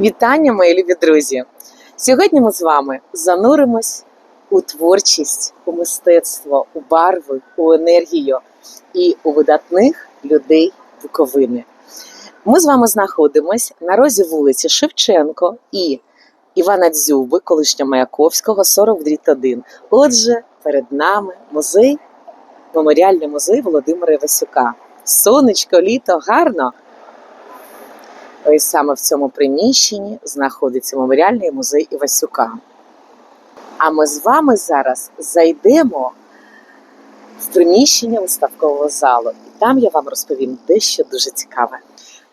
Вітання, мої любі друзі! Сьогодні ми з вами зануримось у творчість, у мистецтво, у барви, у енергію і у видатних людей Буковини. Ми з вами знаходимось на розі вулиці Шевченко і Івана Дзюби, колишня Маяковського, 41. Отже, перед нами музей, меморіальний музей Володимира Івасюка. Сонечко, літо, гарно. Ось саме в цьому приміщенні знаходиться меморіальний музей Івасюка. А ми з вами зараз зайдемо в приміщення виставкового залу, і там я вам розповім дещо дуже цікаве.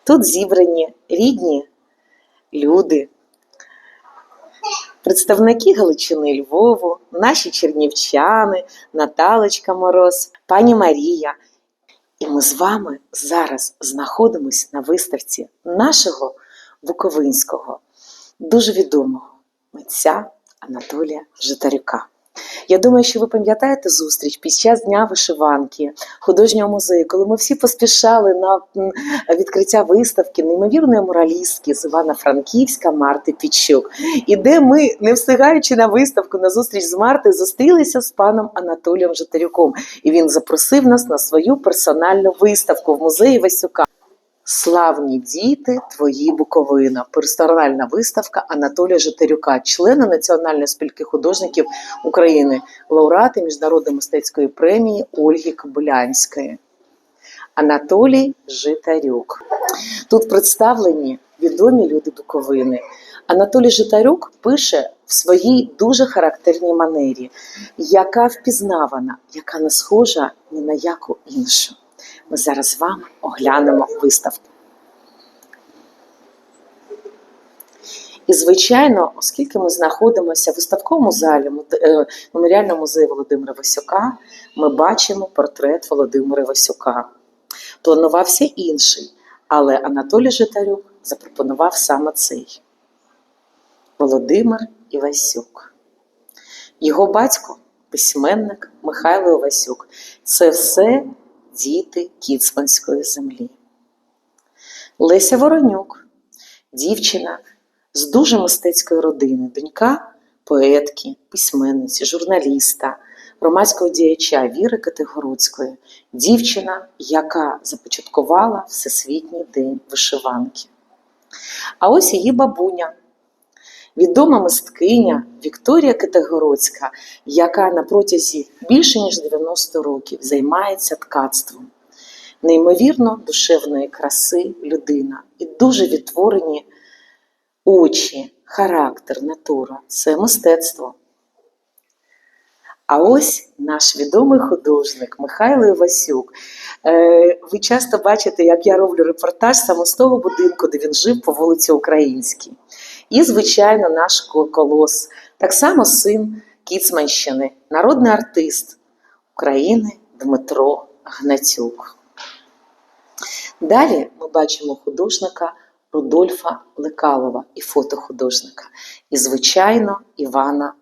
Тут зібрані рідні люди, представники Галичини Львову, наші чернівчани, Наталочка Мороз, пані Марія. І ми з вами зараз знаходимось на виставці нашого Буковинського, дуже відомого митця Анатолія Житарюка. Я думаю, що ви пам'ятаєте зустріч під час дня вишиванки художнього музею, коли ми всі поспішали на відкриття виставки неймовірної муралістки з Івана-Франківська Марти Пічук. І де ми, не встигаючи на виставку на зустріч з Мартою, зустрілися з паном Анатолієм Житарюком. І він запросив нас на свою персональну виставку в музеї Васюка. Славні діти, твої Буковина. Персональна виставка Анатолія Житарюка, члена Національної спілки художників України, лауреати Міжнародної мистецької премії Ольги Кобилянської. Анатолій Житарюк. Тут представлені відомі люди Буковини. Анатолій Житарюк пише в своїй дуже характерній манері, яка впізнавана, яка не схожа ні на яку іншу. Ми зараз з вами оглянемо виставку. І, звичайно, оскільки ми знаходимося в виставковому залі е, меморіального музею Володимира Васюка, ми бачимо портрет Володимира Васюка. Планувався інший, але Анатолій Житарюк запропонував саме цей Володимир Івасюк. Його батько письменник Михайло Івасюк. Це все діти Кіцманської землі. Леся Воронюк, дівчина з дуже мистецької родини, донька поетки, письменниці, журналіста, громадського діяча Віри Категоруцької, дівчина, яка започаткувала Всесвітній день вишиванки. А ось її бабуня, відома мисткиня Вікторія Категоруцька, яка на протязі більше ніж 90 років займається ткацтвом. Неймовірно душевної краси людина і дуже відтворені очі, характер, натура це мистецтво. А ось наш відомий художник Михайло Івасюк. Е, Ви часто бачите, як я роблю репортаж саме з того будинку, де він жив по вулиці Українській. І, звичайно, наш колос, так само син Кіцманщини, народний артист України Дмитро Гнатюк. Далі ми бачимо художника Рудольфа Лекалова і фотохудожника. І, звичайно, Івана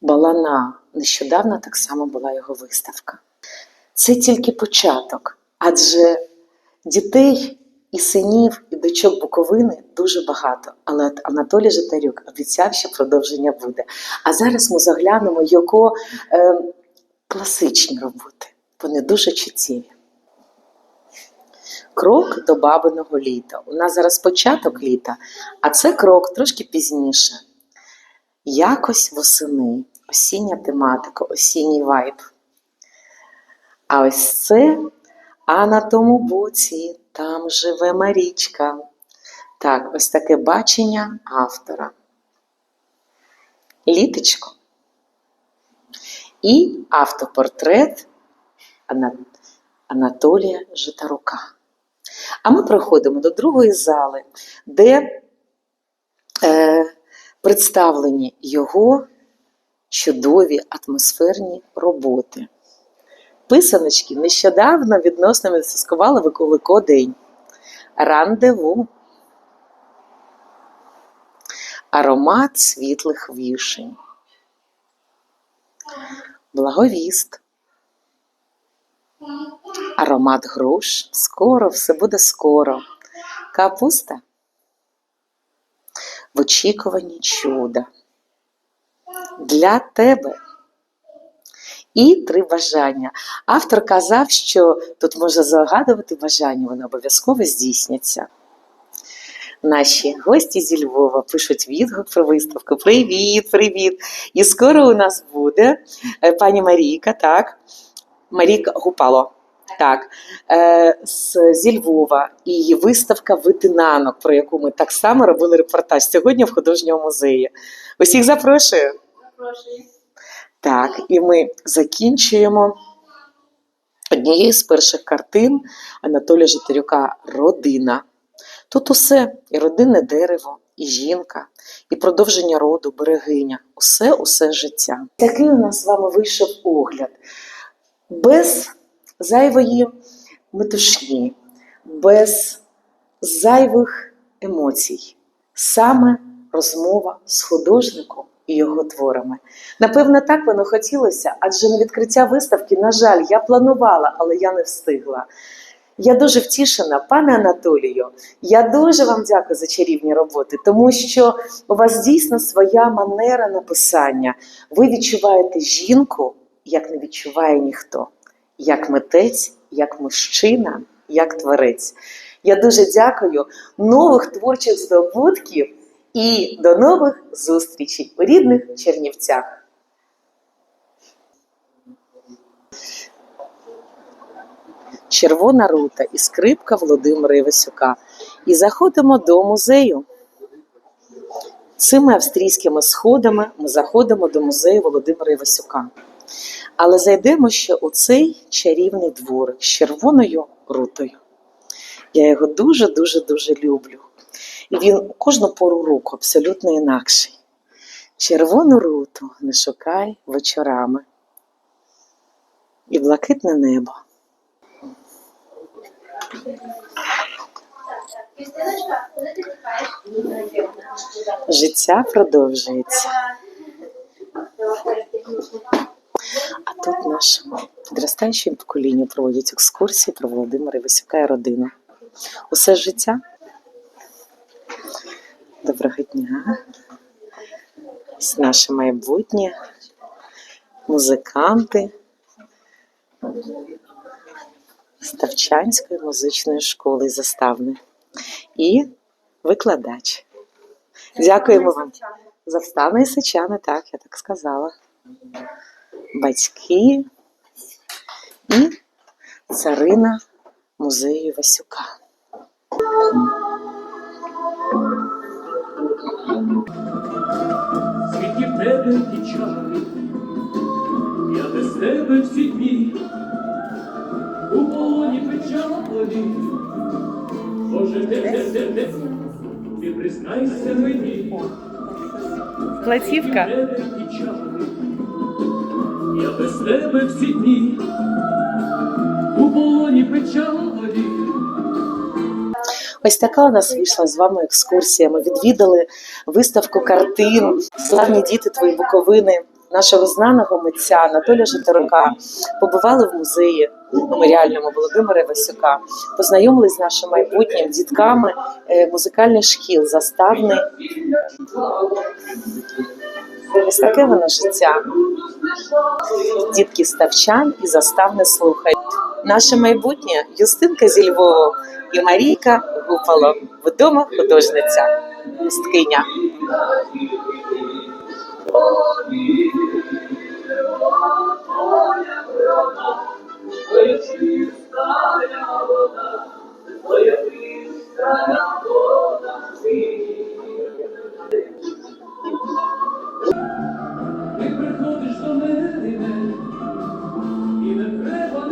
Балана. Нещодавно так само була його виставка. Це тільки початок, адже дітей і синів, і дочок Буковини дуже багато. Але Анатолій Житарюк обіцяв, що продовження буде. А зараз ми заглянемо його е, класичні роботи. Вони дуже чуттєві. Крок до бабиного літа. У нас зараз початок літа, а це крок трошки пізніше. Якось восени, осіння тематика, осінній вайб. А ось це, а на тому боці там живе Марічка. Так, ось таке бачення автора. Літочко. І автопортрет Анатолія Житарука. А ми проходимо до другої зали, де е, представлені його чудові атмосферні роботи. Писаночки нещодавно відносно відсискували Великодень. Рандеву. Аромат світлих вішень. Благовіст. Аромат груш. Скоро, все буде скоро. Капуста. в очікуванні чуда. Для тебе. І три бажання. Автор казав, що тут можна загадувати бажання, вони обов'язково здійсняться. Наші гості зі Львова пишуть відгук про виставку. Привіт, привіт! І скоро у нас буде е, пані Марійка, так? Марійка Гупало. Так, е, зі Львова і виставка витинанок, про яку ми так само робили репортаж сьогодні в художньому музеї. Усіх запрошую. запрошую. Так, і ми закінчуємо однією з перших картин Анатолія Житарюка Родина. Тут усе і родинне дерево, і жінка, і продовження роду, берегиня, усе, усе життя. Такий у нас з вами вийшов огляд без зайвої метушні, без зайвих емоцій. Саме розмова з художником і його творами. Напевно, так воно хотілося, адже на відкриття виставки, на жаль, я планувала, але я не встигла. Я дуже втішена, пане Анатолію. Я дуже вам дякую за чарівні роботи, тому що у вас дійсно своя манера написання. Ви відчуваєте жінку, як не відчуває ніхто, як митець, як мужчина, як творець. Я дуже дякую нових творчих здобутків і до нових зустрічей у рідних Чернівцях. Червона рута і скрипка Володимира Івасюка. І заходимо до музею. Цими австрійськими сходами ми заходимо до музею Володимира Івасюка. Але зайдемо ще у цей чарівний дворик з червоною рутою. Я його дуже-дуже дуже люблю. І він кожну пору року абсолютно інакший. Червону руту не шукай вечорами. І блакитне небо. Життя продовжується. А тут нашому підростаючому поколінню проводять екскурсії про Володимира Івасюка і родину. Усе життя. Доброго дня. Ось наше майбутнє, музиканти Ставчанської музичної школи заставни і викладач. Дякуємо вам. Заставна і Сичани, так, я так сказала. Батьки і царина музею Васюка. Скільки в тебе печалі, я без тебе всі дні, у полоні печалі, Боже, де, де, де, де, ти признайся мені, Платівка. я без тебе всі дні, у полоні печалі. Ось така у нас вийшла з вами екскурсія. Ми відвідали виставку картин, славні діти твої Буковини, нашого знаного митця Анатолія Житарука. Побували в музеї меморіальному Володимира Васюка, познайомились з нашим майбутнім дітками е, музикальних шкіл, заставни. Ось таке воно життя. Дітки ставчан і заставне слухають. Наше майбутнє Юстинка зі Львова і Марійка Гупало, відома художниця, мисткиня. Ти приходиш не мене, і не треба